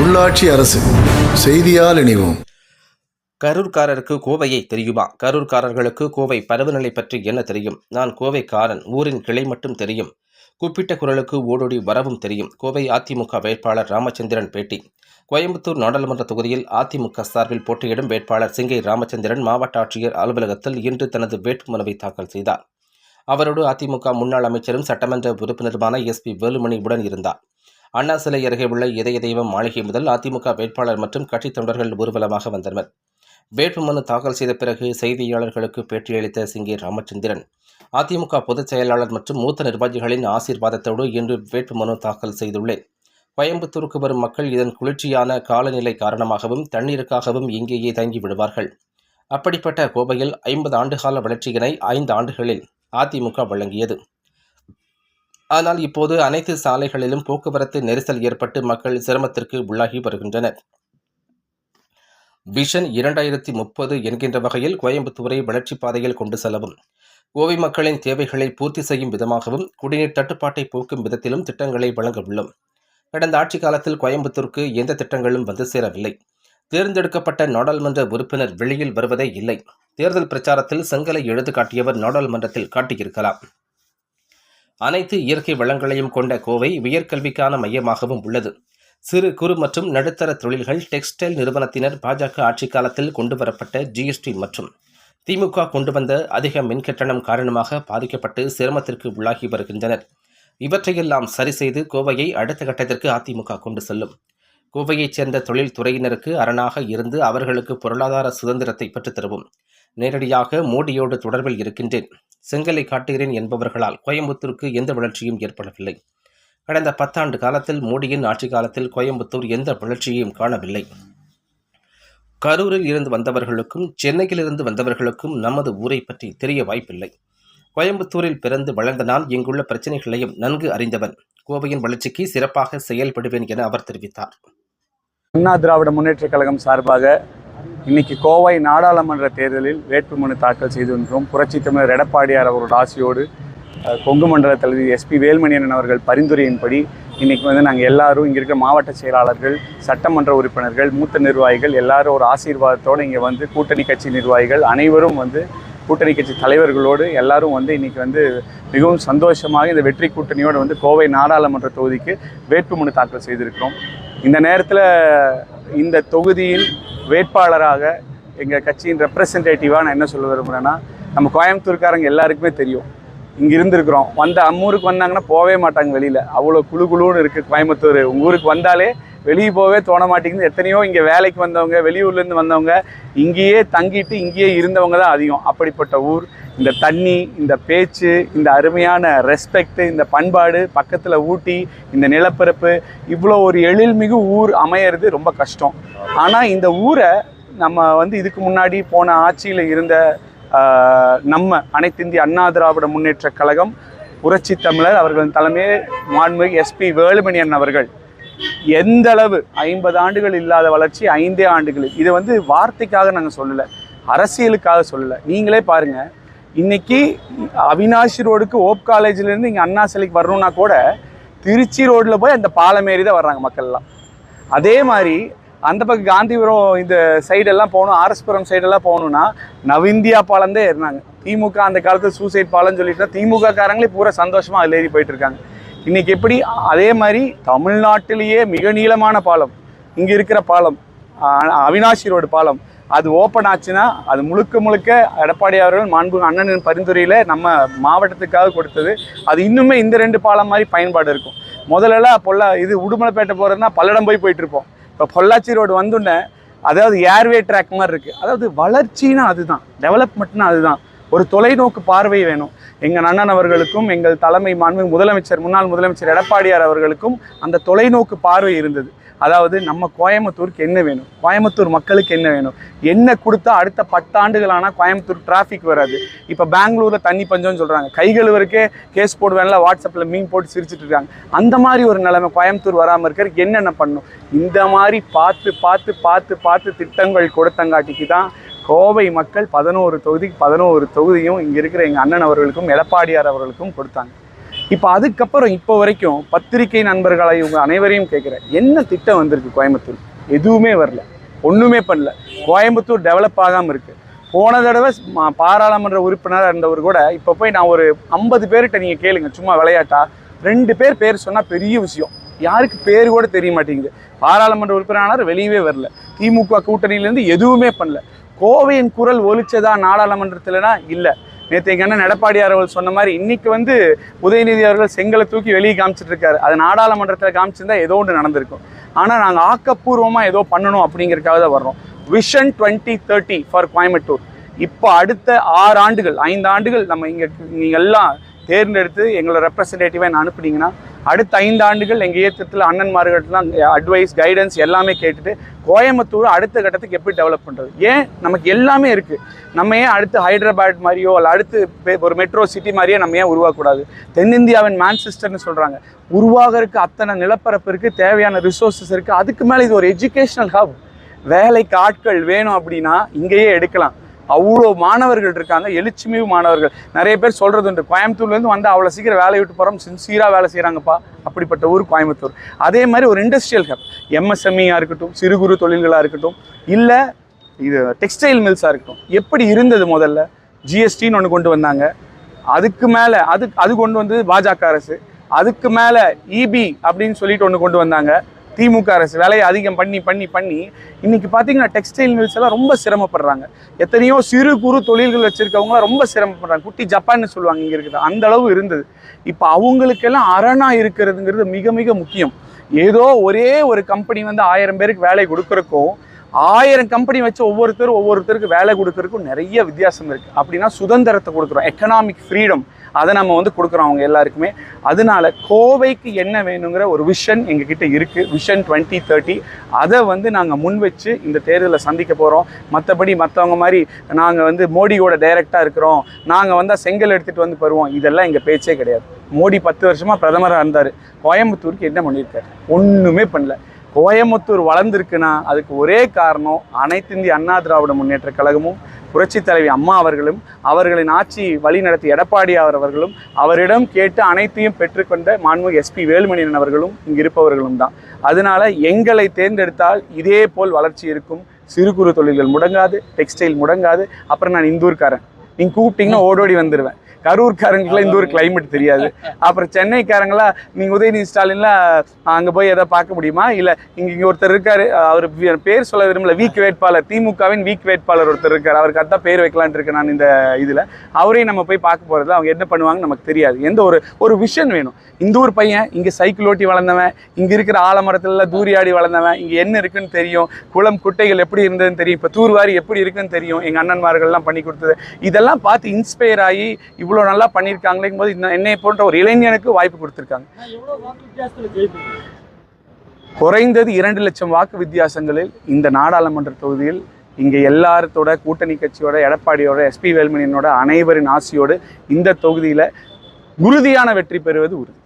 உள்ளாட்சி அரசு செய்தியால் இணைவோம். கரூர்காரருக்கு கோவையை தெரியுமா? கரூர்காரர்களுக்கு கோவை பருவநிலை பற்றி என்ன தெரியும்? நான் கோவைக்காரன் ஊரின் கிளை மட்டும் தெரியும். கூப்பிட்ட குரலுக்கு ஓடோடி வரவும் தெரியும். கோவை அதிமுக வேட்பாளர் ராமச்சந்திரன் பேட்டி. கோயம்புத்தூர் நாடாளுமன்ற தொகுதியில் அதிமுக சார்பில் போட்டியிடும் வேட்பாளர் சிங்கை ராமச்சந்திரன் மாவட்ட ஆட்சியர் அலுவலகத்தில் இன்று தனது வேட்புமனுவை தாக்கல் செய்தார். அவரோடு அதிமுக முன்னாள் அமைச்சரும் சட்டமன்ற உறுப்பினருமான எஸ்பி வேலுமணி உடன் இருந்தார். அண்ணா சிலை அருகே உள்ள இதய தெய்வம் மாளிகை முதல் அதிமுக வேட்பாளர் மற்றும் கட்சித் தொண்டர்கள் ஊர்வலமாக வந்தனர். வேட்புமனு தாக்கல் செய்த பிறகு செய்தியாளர்களுக்கு பேட்டியளித்த சிங்கே ராமச்சந்திரன் அதிமுக பொதுச் செயலாளர் மற்றும் மூத்த நிர்வாகிகளின் ஆசீர்வாதத்தோடு இன்று வேட்புமனு தாக்கல் செய்துள்ளேன் கோயம்புத்தூருக்கு வரும் மக்கள் இதன் குளிர்ச்சியான காலநிலை காரணமாகவும் தண்ணீருக்காகவும் இங்கேயே தங்கி விடுவார்கள். அப்படிப்பட்ட கோவையில் ஐம்பது ஆண்டுகால வளர்ச்சியினை ஐந்து ஆண்டுகளில் அதிமுக வழங்கியது. ஆனால் இப்போது அனைத்து சாலைகளிலும் போக்குவரத்து நெரிசல் ஏற்பட்டு மக்கள் சிரமத்திற்கு உள்ளாகி வருகின்றனர். விஷன் இரண்டாயிரத்தி முப்பது என்கின்ற வகையில் கோயம்புத்தூரை வளர்ச்சிப் பாதையில் கொண்டு செல்லவும் கோவை மக்களின் தேவைகளை பூர்த்தி செய்யும் விதமாகவும் குடிநீர் தட்டுப்பாட்டை போக்கும் விதத்திலும் திட்டங்களை வழங்க உள்ளோம். கடந்த ஆட்சி காலத்தில் கோயம்புத்தூருக்கு எந்த திட்டங்களும் வந்து சேரவில்லை. தேர்ந்தெடுக்கப்பட்ட நாடாளுமன்ற உறுப்பினர் வெளியில் வருவதே இல்லை. தேர்தல் பிரச்சாரத்தில் செங்கலை எழுது காட்டியவர் நாடாளுமன்றத்தில் காட்டியிருக்கலாம். அனைத்து இயற்கை வளங்களையும் கொண்ட கோவை உயர்கல்விக்கான மையமாகவும் உள்ளது. சிறு குறு மற்றும் நடுத்தர தொழில்கள் டெக்ஸ்டைல் நிறுவனத்தினர் பாஜக ஆட்சி காலத்தில் கொண்டு வரப்பட்ட ஜிஎஸ்டி மற்றும் திமுக கொண்டு வந்த அதிக மின்கட்டணம் காரணமாக பாதிக்கப்பட்டு சிரமத்திற்கு உள்ளாகி வருகின்றனர். இவற்றையெல்லாம் சரி செய்து கோவையை அடுத்த கட்டத்திற்கு அதிமுக கொண்டு செல்லும். கோவையைச் சேர்ந்த தொழில் துறையினருக்கு அரணாக இருந்து அவர்களுக்கு பொருளாதார சுதந்திரத்தை பெற்றுத் தருவோம். நேரடியாக மோடியோடு தொடர்பில் இருக்கின்றேன். செங்கலை காட்டுகிறேன் என்பவர்களால் கோயம்புத்தூருக்கு எந்த வளர்ச்சியும் ஏற்படவில்லை. கடந்த பத்தாண்டு காலத்தில் மோடியின் ஆட்சி காலத்தில் கோயம்புத்தூர் எந்த வளர்ச்சியையும் காணவில்லை. கரூரில் இருந்து வந்தவர்களுக்கும் சென்னையிலிருந்து வந்தவர்களுக்கும் நமது ஊரை பற்றி தெரிய வாய்ப்பில்லை. கோயம்புத்தூரில் பிறந்து வளர்ந்த நான் இங்குள்ள பிரச்சனைகளையும் நன்கு அறிந்தவன். கோவையின் வளர்ச்சிக்கு சிறப்பாக செயல்படுவேன் என அவர் தெரிவித்தார். அண்ணா திராவிட முன்னேற்றக் கழகம் சார்பாக இன்னைக்கு கோவை நாடாளுமன்ற தேர்தலில் வேட்புமனு தாக்கல் செய்திருக்கிறோம் புரட்சி தமிழர் எடப்பாடியார் அவரோட ஆசையோடு கொங்கு மண்டல தலைவி எஸ்பி வேல்மணியன் அவர்கள் பரிந்துரையின்படி இன்னைக்கு வந்து நாங்கள் எல்லாரும் இங்கே இருக்கிற மாவட்ட செயலாளர்கள் சட்டமன்ற உறுப்பினர்கள் மூத்த நிர்வாகிகள் எல்லாரும் ஒரு ஆசீர்வாதத்தோடு இங்கே வந்து கூட்டணி கட்சி நிர்வாகிகள் அனைவரும் வந்து கூட்டணி கட்சி தலைவர்களோடு எல்லாரும் வந்து இன்னைக்கு வந்து மிகவும் சந்தோஷமாக இந்த வெற்றி கூட்டணியோடு வந்து கோவை நாடாளுமன்ற தொகுதிக்கு வேட்புமனு தாக்கல் செய்திருக்கிறோம். இந்த நேரத்தில் இந்த தொகுதியின் வேட்பாளராக எங்கள் கட்சியின் ரெப்ரசன்டேட்டிவாக நான் என்ன சொல்ல விரும்புகிறேன்னா நம்ம கோயம்புத்தூர்காரங்க எல்லாருக்குமே தெரியும். இங்கே இருந்திருக்கிறோம். வந்த அம்மூருக்கு வந்தாங்கன்னா போகவே மாட்டாங்க வெளியில். அவ்வளோ குழு குழுன்னு இருக்குது கோயம்புத்தூர். உங்கள் ஊருக்கு வந்தாலே வெளியே போகவே தோண மாட்டேங்குது. எத்தனையோ இங்கே வேலைக்கு வந்தவங்க வெளியூர்லேருந்து வந்தவங்க இங்கேயே தங்கிட்டு இங்கேயே இருந்தவங்க தான் அதிகம். அப்படிப்பட்ட ஊர். இந்த தண்ணி இந்த பேச்சு இந்த அருமையான ரெஸ்பெக்ட் இந்த பண்பாடு பக்கத்தில் ஊட்டி இந்த நிலப்பரப்பு இவ்வளோ ஒரு எழில்மிகு ஊர் அமையிறது ரொம்ப கஷ்டம். ஆனால் இந்த ஊரை நம்ம வந்து இதுக்கு முன்னாடி போன ஆட்சியில் இருந்த நம்ம அனைத்து இந்திய அண்ணா திராவிட முன்னேற்ற கழகம் புரட்சி தமிழர் அவர்களின் தலைமையை மாண்புமிகு எஸ்பி வேலுமணியன் அவர்கள் எந்த அளவு ஐம்பது ஆண்டுகள் இல்லாத வளர்ச்சி ஐந்தே ஆண்டுகளில் இது வந்து வார்த்தைக்காக நாங்கள் சொல்லலை அரசியலுக்காக சொல்லலை. நீங்களே பாருங்கள் இன்னைக்கு அவினாஷி ரோடுக்கு ஓப் காலேஜ்லேருந்து இங்கே அண்ணா சிலைக்கு வரணும்னா கூட திருச்சி ரோட்டில் போய் அந்த பாலம் ஏறி தான் வர்றாங்க மக்கள்லாம். அதே மாதிரி அந்த பக்கம் காந்திபுரம் இந்த சைடெல்லாம் போகணும் ஆர்எஸ்புரம் சைடெல்லாம் போகணுன்னா நவிந்தியா பாலம் தான் ஏறினாங்க. திமுக அந்த காலத்தில் சூசைட் பாலம்னு சொல்லிட்டு திமுக காரங்களே பூரா சந்தோஷமாக அதில் ஏறி போயிட்டு இருக்காங்க. எப்படி அதே மாதிரி தமிழ்நாட்டிலேயே மிக நீளமான பாலம் இங்கே இருக்கிற பாலம் அவினாஷி ரோடு பாலம் அது ஓப்பன் ஆச்சுன்னா அது முழுக்க முழுக்க எடப்பாடி அவர்கள் மாண்பு அண்ணனின் பரிந்துரையில் நம்ம மாவட்டத்துக்காக கொடுத்தது. அது இன்னுமே இந்த ரெண்டு பாலம் மாதிரி பயன்பாடு இருக்கும். முதல்லலாம் பொல்லா இது உடுமலைப்பேட்டை போகிறதுனா பல்லடம் போய் போயிட்டுருப்போம் இப்போ பொள்ளாச்சி ரோடு வந்துடனே அதாவது ஏர்வே ட்ராக் மாதிரி இருக்குது அதாவது வளர்ச்சின்னா அதுதான். டெவலப்மெண்ட்னா அதுதான். ஒரு தொலைநோக்கு பார்வை வேணும். எங்கள் அண்ணன் அவர்களுக்கும் எங்கள் தலைமை மாண்பு முதலமைச்சர் முன்னாள் முதலமைச்சர் எடப்பாடியார் அவர்களுக்கும் அந்த தொலைநோக்கு பார்வை இருந்தது. அதாவது நம்ம கோயம்புத்தூருக்கு என்ன வேணும்? கோயம்புத்தூர் மக்களுக்கு என்ன வேணும்? என்ன கொடுத்தா அடுத்த பத்தாண்டுகளான கோயம்புத்தூர் டிராஃபிக் வராது. இப்போ பெங்களூரில் தண்ணி பஞ்சம்னு சொல்கிறாங்க கை கேஸ் போடுவேன்ல வாட்ஸ்அப்பில் மீன் போட்டு சிரிச்சிட்டு இருக்காங்க. அந்த மாதிரி ஒரு நிலைமை கோயம்புத்தூர் வராமல் இருக்கிறதுக்கு என்னென்ன பண்ணணும்? இந்த மாதிரி பார்த்து பார்த்து பார்த்து பார்த்து திட்டங்கள் கொடுத்தங்காட்டிக்கு தான் கோவை மக்கள் பதினோரு தொகுதிக்கு பதினோரு தொகுதியும் இங்கே இருக்கிற எங்கள் அண்ணன் அவர்களுக்கும் எடப்பாடியார் அவர்களுக்கும் கொடுத்தாங்க. இப்போ அதுக்கப்புறம் இப்போ வரைக்கும் பத்திரிகை நண்பர்களை இவங்க அனைவரையும் கேட்குறேன் என்ன திட்டம் வந்திருக்கு கோயம்புத்தூர்? எதுவுமே வரல ஒன்றுமே பண்ணல. கோயம்புத்தூர் டெவலப் ஆகாமல் இருக்குது போன தடவை பாராளுமன்ற உறுப்பினராக இருந்தவர் கூட இப்போ போய் நான் ஒரு ஐம்பது பேர்கிட்ட நீங்கள் கேளுங்க சும்மா விளையாட்டா? ரெண்டு பேர் பேர் சொன்னால் பெரிய விஷயம். யாருக்கு பேர் கூட தெரிய மாட்டேங்குது. பாராளுமன்ற உறுப்பினரானார் வெளியவே வரல. திமுக கூட்டணியிலேருந்து எதுவுமே பண்ணல. கோவையின் குரல் ஒலிச்சதா நாடாளுமன்றத்தில்னா இல்லை. நேற்று எங்கள் அண்ணன் எடப்பாடியார் அவர்கள் சொன்ன மாதிரி இன்னைக்கு வந்து உதயநிதி அவர்கள் செங்கலை தூக்கி வெளியே காமிச்சிட்டு இருக்காரு. அது நாடாளுமன்றத்தில் காமிச்சிருந்தா ஏதோ ஒன்று நடந்திருக்கும். ஆனால் நாங்கள் ஆக்கப்பூர்வமாக ஏதோ பண்ணணும் அப்படிங்கிறதுக்காக தான் வர்றோம். Vision twenty thirty for Coimbatore இப்போ அடுத்த ஆறு ஆண்டுகள் ஐந்து ஆண்டுகள் நம்ம இங்கே நீங்கள் எல்லாம் தேர்ந்தெடுத்து எங்களை ரெப்ரசன்டேட்டிவாக என்ன அனுப்புனீங்கன்னா அடுத்த ஐந்து ஆண்டுகள் எங்கள் இயக்கத்தில் அண்ணன்மார்கள்லாம் அட்வைஸ் கைடன்ஸ் எல்லாமே கேட்டுட்டு கோயம்புத்தூர் அடுத்த கட்டத்துக்கு எப்படி டெவலப் பண்ணுறது ஏன்? நமக்கு எல்லாமே இருக்குது நம்ம ஏன் அடுத்து ஹைதராபாத் மாதிரியோ இல்லை அடுத்து ஒரு மெட்ரோ சிட்டி மாதிரியே நம்ம ஏன் உருவாக்கக்கூடாது? தென்னிந்தியாவின் மேன்செஸ்டர்னு சொல்கிறாங்க உருவாகிறதுக்கு அத்தனை நிலப்பரப்பு இருக்குது தேவையான ரிசோர்ஸஸ் இருக்குது அதுக்கு மேலே இது ஒரு எஜுகேஷனல் ஹப் வேலைக்கு ஆட்கள் வேணும் அப்படின்னா இங்கேயே எடுக்கலாம். அவ்வளோ மாணவர்கள் இருக்காங்க எழுச்சிமிகு மாணவர்கள். நிறைய பேர் சொல்கிறது உண்டு கோயம்புத்தூர்லேருந்து வந்து அவ்வளோ சீக்கிரம் வேலை விட்டு போகிறோம் சின்சியராக வேலை செய்கிறாங்கப்பா அப்படிப்பட்ட ஊர் கோயம்புத்தூர். அதே மாதிரி ஒரு இண்டஸ்ட்ரியல் ஹப் எம்எஸ்எம்இயாக இருக்கட்டும் சிறு குறு தொழில்களாக இருக்கட்டும் இல்லை இது டெக்ஸ்டைல் மில்ஸாக இருக்கட்டும். எப்படி இருந்தது முதல்ல? ஜிஎஸ்டின்னு ஒன்று கொண்டு வந்தாங்க. அதுக்கு மேலே அது அது கொண்டு வந்தது பாஜக அரசு. அதுக்கு மேலே இபி அப்படின்னு சொல்லிட்டு ஒன்று கொண்டு வந்தாங்க. திமுக அரசு வேலையை அதிகம் பண்ணி பண்ணி பண்ணி இன்னைக்கு பார்த்தீங்கன்னா டெக்ஸ்டைல் மில்ஸ் எல்லாம் ரொம்ப சிரமப்படுறாங்க. எத்தனையோ சிறு குறு தொழில்கள் வச்சிருக்கவங்களாம் ரொம்ப சிரமப்படுறாங்க. குட்டி ஜப்பான்னு சொல்லுவாங்க இங்கே இருக்குது. அந்த அளவு இருந்தது. இப்போ அவங்களுக்கெல்லாம் அரணாக இருக்கிறதுங்கிறது மிக மிக முக்கியம். ஏதோ ஒரே ஒரு கம்பெனி வந்து ஆயிரம் பேருக்கு வேலை கொடுக்குறக்கும் ஆயிரம் கம்பெனி வச்சு ஒவ்வொருத்தரும் ஒவ்வொருத்தருக்கு வேலை கொடுக்கறதுக்கும் நிறைய வித்தியாசம் இருக்குது அப்படின்னா சுதந்திரத்தை கொடுக்குறோம். எக்கனாமிக் ஃப்ரீடம் அதை நம்ம வந்து கொடுக்குறோம் அவங்க எல்லாருக்குமே. அதனால கோவைக்கு என்ன வேணுங்கிற ஒரு விஷன் எங்ககிட்ட இருக்குது விஷன் டுவெண்ட்டி தேர்ட்டி அதை வந்து நாங்கள் முன் வச்சு இந்த தேர்தலை சந்திக்க போகிறோம் மற்றபடி மற்றவங்க மாதிரி நாங்கள் வந்து மோடியோட டைரக்டாக இருக்கிறோம். நாங்கள் வந்தால் செங்கல் எடுத்துகிட்டு வந்து வருவோம் இதெல்லாம் எங்கள் பேச்சே கிடையாது. மோடி பத்து வருஷமாக பிரதமராக இருந்தார். கோயம்புத்தூருக்கு என்ன பண்ணியிருக்காரு? ஒன்றுமே பண்ணல. கோயம்புத்தூர் வளர்ந்துருக்குன்னா அதுக்கு ஒரே காரணம் அனைத்து இந்திய அண்ணா திராவிட முன்னேற்ற கழகமும் புரட்சித் தலைவி அம்மா அவர்களும் அவர்களின் ஆட்சி வழிநடத்தி எடப்பாடி அவர்களும் அவரிடம் கேட்டு அனைத்தையும் பெற்றுக்கொண்ட மாண்புமிகு எஸ்பி வேலுமணியன் அவர்களும் இங்கு இருப்பவர்களும் தான். அதனால எங்களை தேர்ந்தெடுத்தால் இதே போல் வளர்ச்சி இருக்கும். சிறு குறு தொழில்கள் முடங்காது டெக்ஸ்டைல் முடங்காது. அப்புறம் நான் இந்தூர்காரன். நீங்கள் கூப்பிட்டீங்கன்னா ஓடோடி வந்துடுவேன் கரூர்காரங்களுக்குலாம் இந்த ஒரு கிளைமேட் தெரியாது. அப்புறம் சென்னைக்காரங்களாம் நீங்கள் உதயநிதி ஸ்டாலின்லாம் அங்கே போய் எதை பார்க்க முடியுமா? இல்லை இங்கே இங்கே ஒருத்தர் இருக்காரு அவர் பேர் சொல்ல விரும்பல வீக் வேட்பாளர். திமுகவின் வீக் வேட்பாளர் ஒருத்தர் இருக்கார். அவருக்கு அதான் பேர் வைக்கலான்ட்டு இருக்கேன் நான் இந்த இதில். அவரையும் நம்ம போய் பார்க்க போகிறதுல அவங்க என்ன பண்ணுவாங்கன்னு நமக்கு தெரியாது. எந்த ஒரு ஒரு விஷன் வேணும். இந்த ஊர் பையன் இங்கே சைக்கிள் ஓட்டி வளர்ந்தவன் இங்கே இருக்கிற ஆலமரத்துல தூரியாடி வளர்ந்தவன் இங்கே என்ன இருக்குன்னு தெரியும் குளம் குட்டைகள் எப்படி இருந்ததுன்னு தெரியும் இப்போ தூர்வாரி எப்படி இருக்குன்னு தெரியும் எங்கள் அண்ணன்மார்கள்லாம் பண்ணி கொடுத்தது. இதெல்லாம் பார்த்து இன்ஸ்பயர் ஆகி இவ்வளோ இவ்வளோ நல்லா பண்ணியிருக்காங்களேங்கும் போது என்னை போன்ற ஒரு இளைஞனுக்கு வாய்ப்பு கொடுத்துருக்காங்க. குறைந்தது இரண்டு லட்சம் வாக்கு வித்தியாசங்களில் இந்த நாடாளுமன்ற தொகுதியில் இங்கே எல்லாரத்தோட கூட்டணி கட்சியோட எடப்பாடியோட எஸ்பி வேல்மணியனோட அனைவரின் ஆசியோடு இந்த தொகுதியில் உறுதியான வெற்றி பெறுவது உறுதி.